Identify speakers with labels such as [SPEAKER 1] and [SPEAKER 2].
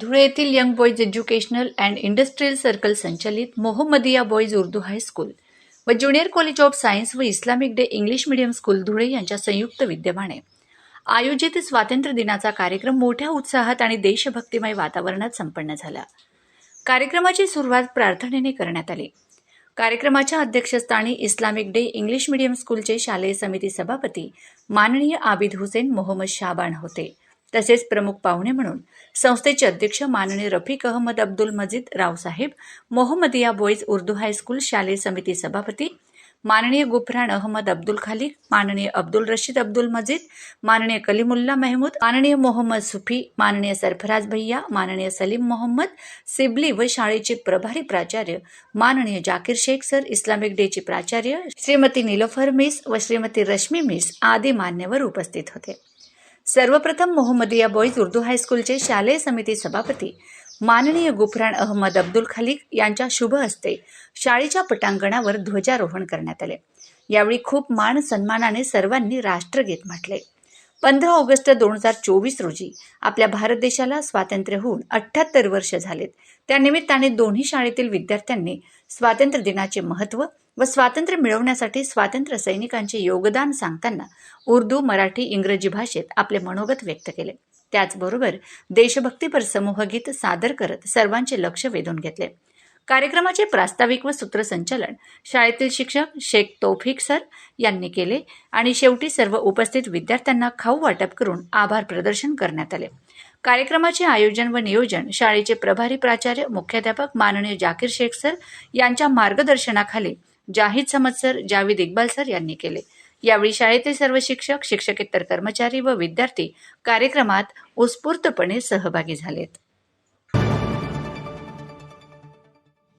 [SPEAKER 1] धुळे येथील young boys educational and industrial circle संचालित Mohammadiya boys Urdu high school व junior college of science व Islamic day English medium school Dhule यांच्या संयुक्त विद्यमाने. आयोजित स्वातंत्र्य दिनाचा कार्यक्रम मोठ्या उत्साहात आणि देशभक्तिमय वातावरणात संपन्न झाला. कार्यक्रमाची सुरुवात प्रार्थनेने करण्यात आली. कार्यक्रमाच्या अध्यक्षस्थानी इस्लामिक डे इंग्लिश मीडियम स्कूलचे शालेय समिती सभापती माननीय आबिद हुसेन मोहम्मद शाबान होते. तसेच प्रमुख पाहुणे म्हणून संस्थेचे अध्यक्ष माननीय Rafiq Ahmad Abdul Majeed Raosaheb Mohammadiya boys Urdu high school शालेय समिती सभापती माननीय गुफरान अहमद अब्दुल खालिक माननीय अब्दुल रशीद अब्दुल मजीद माननीय कलीमुल्ला महमूद माननीय मोहम्मद सुफी माननीय सरफराज भैया माननीय सलीम मोहम्मद सिबली व शाळेचे प्रभारी प्राचार्य माननीय जाकीर शेख सर इस्लामिक डेचे प्राचार्य श्रीमती निलोफर मिस व श्रीमती रश्मी मिस आदी मान्यवर उपस्थित होते. सर्वप्रथम मोहम्मदिया बॉईज उर्दू हायस्कूलचे शालेय समिती सभापती. माननीय गुफरान अहमद अब्दुल खालिक यांच्या शुभ हस्ते शाळेच्या पटांगणावर ध्वजारोहण करण्यात आले. यावेळी खूप मान सन्मानाने सर्वांनी राष्ट्रगीत म्हटले. पंधरा ऑगस्ट दोन हजार चोवीस रोजी आपल्या भारत देशाला स्वातंत्र्य होऊन अठ्ठ्याहत्तर वर्ष झालेत. त्यानिमित्ताने दोन्ही शाळेतील विद्यार्थ्यांनी स्वातंत्र्य दिनाचे महत्त्व व स्वातंत्र्य मिळवण्यासाठी स्वातंत्र्य सैनिकांचे योगदान सांगताना उर्दू मराठी इंग्रजी भाषेत आपले मनोगत व्यक्त केले. त्याचबरोबर देशभक्तीपर समूहगीत सादर करत सर्वांचे लक्ष वेधून घेतले. कार्यक्रमाचे प्रास्ताविक व सूत्रसंचालन शाळेतील शिक्षक शेख तौफिक सर यांनी केले आणि शेवटी सर्व उपस्थित विद्यार्थ्यांना खाऊ वाटप करून आभार प्रदर्शन करण्यात आले. कार्यक्रमाचे आयोजन व नियोजन शाळेचे प्रभारी प्राचार्य मुख्याध्यापक माननीय जाकीर शेख सर यांच्या मार्गदर्शनाखाली जाहीद समद सर जावेद इक्बाल सर यांनी केले. यावेळी शाळेतील सर्व शिक्षक शिक्षकेतर कर्मचारी व विद्यार्थी कार्यक्रमात उत्स्फूर्तपणे सहभागी झालेत.